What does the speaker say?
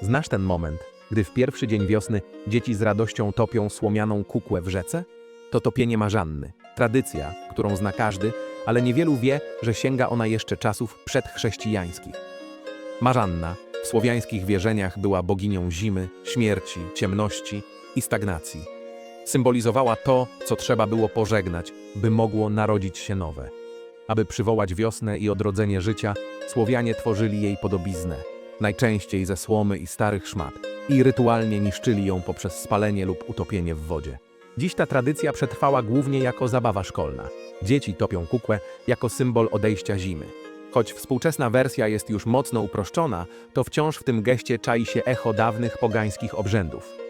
Znasz ten moment, gdy w pierwszy dzień wiosny dzieci z radością topią słomianą kukłę w rzece? To topienie marzanny. Tradycja, którą zna każdy, ale niewielu wie, że sięga ona jeszcze czasów przedchrześcijańskich. Marzanna w słowiańskich wierzeniach była boginią zimy, śmierci, ciemności i stagnacji. Symbolizowała to, co trzeba było pożegnać, by mogło narodzić się nowe. Aby przywołać wiosnę i odrodzenie życia, Słowianie tworzyli jej podobiznę, najczęściej ze słomy i starych szmat, i rytualnie niszczyli ją poprzez spalenie lub utopienie w wodzie. Dziś ta tradycja przetrwała głównie jako zabawa szkolna. Dzieci topią kukłę jako symbol odejścia zimy. Choć współczesna wersja jest już mocno uproszczona, to wciąż w tym geście czai się echo dawnych pogańskich obrzędów.